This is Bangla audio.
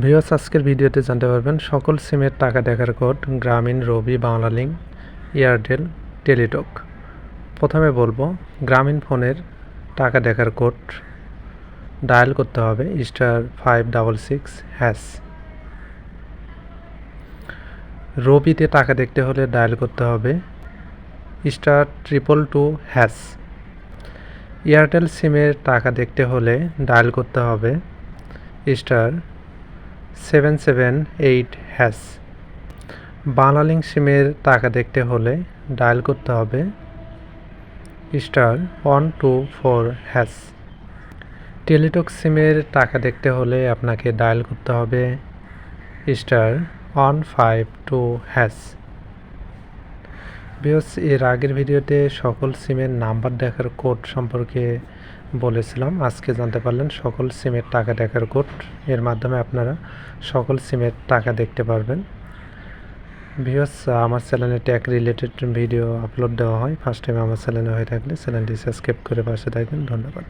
ভিওস আজকের ভিডিওতে জানতে পারবেন, সকল সিমের টাকা দেখার কোড গ্রামীণ রবি বাংলালিংক এয়ারটেল, টেলিটক। প্রথমে বলব, গ্রামীণ ফোনের টাকা দেখার কোড ডায়াল করতে হবে, star five double six hash. রবিতে টাকা দেখতে হলে ডায়াল করতে হবে, star triple two hash. Airtel সিমের টাকা দেখতে হলে ডায়াল করতে হবে, star seven seven eight hash Banglalink সিমের টাকা দেখতে হলে ডায়াল করতে হবে। Star one two four hash Teletalk সিমের টাকা দেখতে হলে আপনাকে ডায়াল করতে হবে। Star one five two hash because এর আগের ভিডিওতে সকল সিমের নাম্বার দেখার কোড সম্পর্কে বলেছিলাম। আজকে জানতে পারলেন সকল সিমের টাকা দেখার কোড। এর মাধ্যমে আপনারা সকল সিমের টাকা দেখতে পারবেন। ভিওস আমার চ্যানেলে ট্যাগ রিলেটেড ভিডিও আপলোড দেওয়া হয়। ফার্স্ট টাইম আমার চ্যানেলে হয়ে থাকলে চ্যানেলটি সাবস্ক্রাইব করে পাশে থাকবেন। ধন্যবাদ।